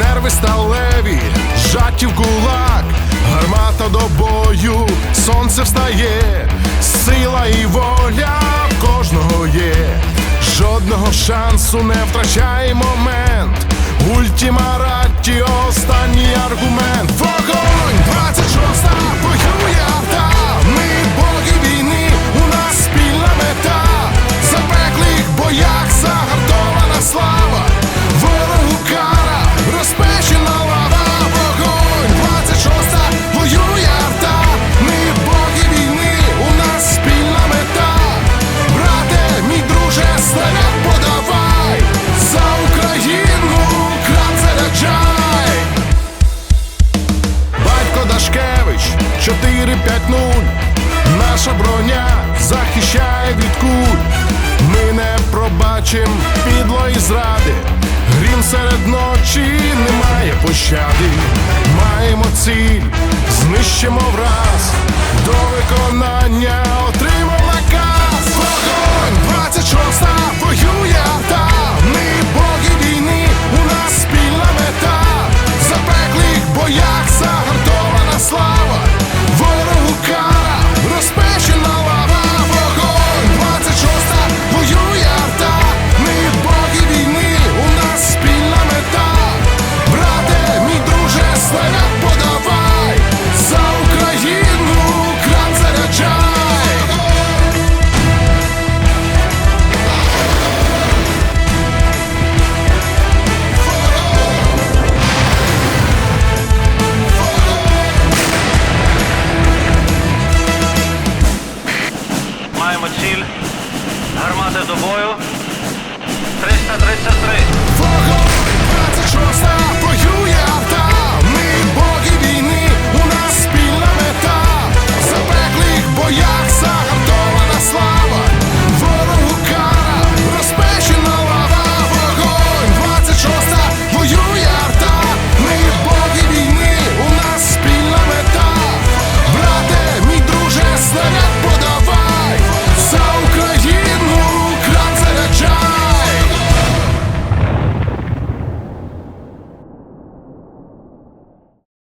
нерви сталеві, жаті в кулак, гармата до бою, сонце встає, сила і воля в кожного є, жодного шансу не втрачай момент. Ультіма ратті, останній аргумент. Вогонь! 26-та нуль, наша броня захищає від куль, ми не пробачим підлої зради, грім серед ночі немає пощади, маємо ціль, знищимо враз.